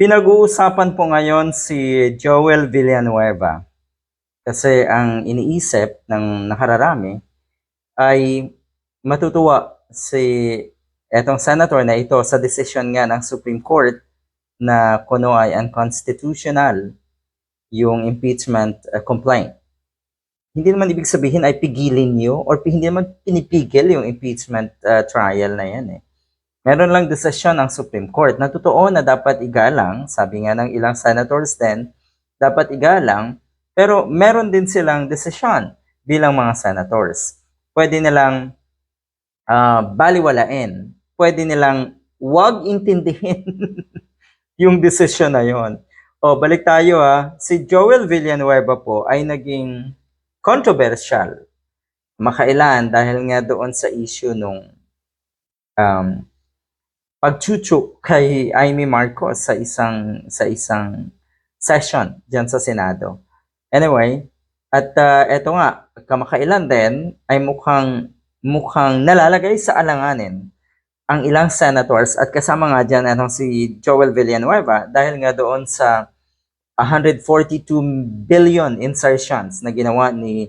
Pinag-uusapan po ngayon si Joel Villanueva kasi ang iniisip ng nakararami ay matutuwa si etong senator na ito sa desisyon nga ng Supreme Court na kuno ay unconstitutional yung impeachment uh, complaint. Hindi naman ibig sabihin ay pigilin niyo or hindi naman pinipigil yung impeachment uh, trial na yan eh. Meron lang desisyon ang Supreme Court na totoo na dapat igalang, sabi nga ng ilang senators din, dapat igalang, pero meron din silang desisyon bilang mga senators. Pwede nilang ah, baliwalain, pwede nilang wag intindihin yung desisyon na yon. O, balik tayo ha. Si Joel Villanueva po ay naging controversial makailan dahil nga doon sa issue nung um, pagchuchu kay Amy Marcos sa isang sa isang session diyan sa Senado. Anyway, at uh, eto nga, kamakailan din ay mukhang mukhang nalalagay sa alanganin ang ilang senators at kasama nga dyan ano, si Joel Villanueva dahil nga doon sa 142 billion insertions na ginawa ni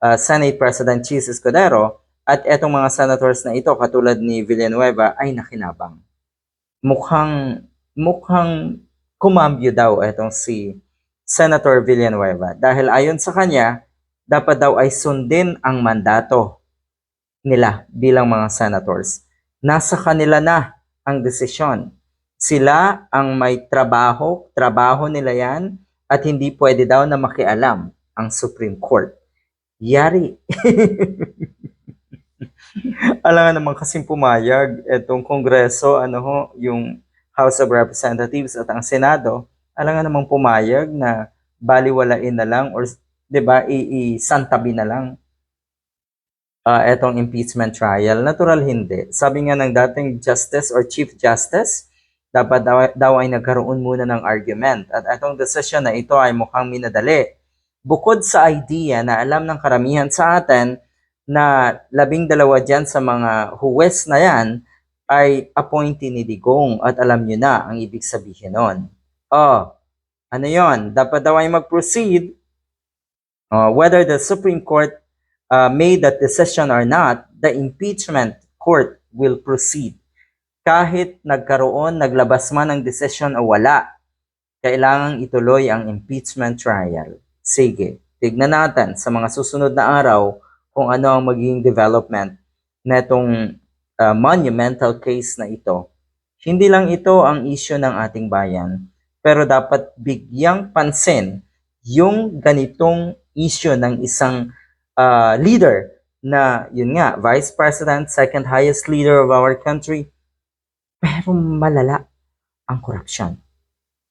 uh, Senate President Chis Escudero at etong mga senators na ito katulad ni Villanueva ay nakinabang. Mukhang mukhang kumambyo daw etong si Senator Villanueva dahil ayon sa kanya dapat daw ay sundin ang mandato nila bilang mga senators. Nasa kanila na ang desisyon. Sila ang may trabaho, trabaho nila yan, at hindi pwede daw na makialam ang Supreme Court. Yari. Alam nga naman kasing pumayag itong Kongreso, ano ho, yung House of Representatives at ang Senado, alam nga namang pumayag na baliwalain na lang or 'di ba i-santabi na lang ah etong impeachment trial. Natural hindi. Sabi nga ng dating Justice or Chief Justice, dapat daw, daw ay nagkaroon muna ng argument. At etong decision na ito ay mukhang minadali. Bukod sa idea na alam ng karamihan sa atin na labing dalawa dyan sa mga huwes na yan ay appointee ni Digong at alam nyo na ang ibig sabihin nun. Oh, ano yon? Dapat daw ay mag-proceed uh, whether the Supreme Court uh, made that decision or not, the impeachment court will proceed. Kahit nagkaroon, naglabas man ng decision o wala, kailangang ituloy ang impeachment trial. Sige, tignan natin sa mga susunod na araw kung ano ang magiging development na itong uh, monumental case na ito. Hindi lang ito ang issue ng ating bayan, pero dapat bigyang pansin yung ganitong issue ng isang uh, leader na yun nga, vice president, second highest leader of our country, pero malala ang korupsyon.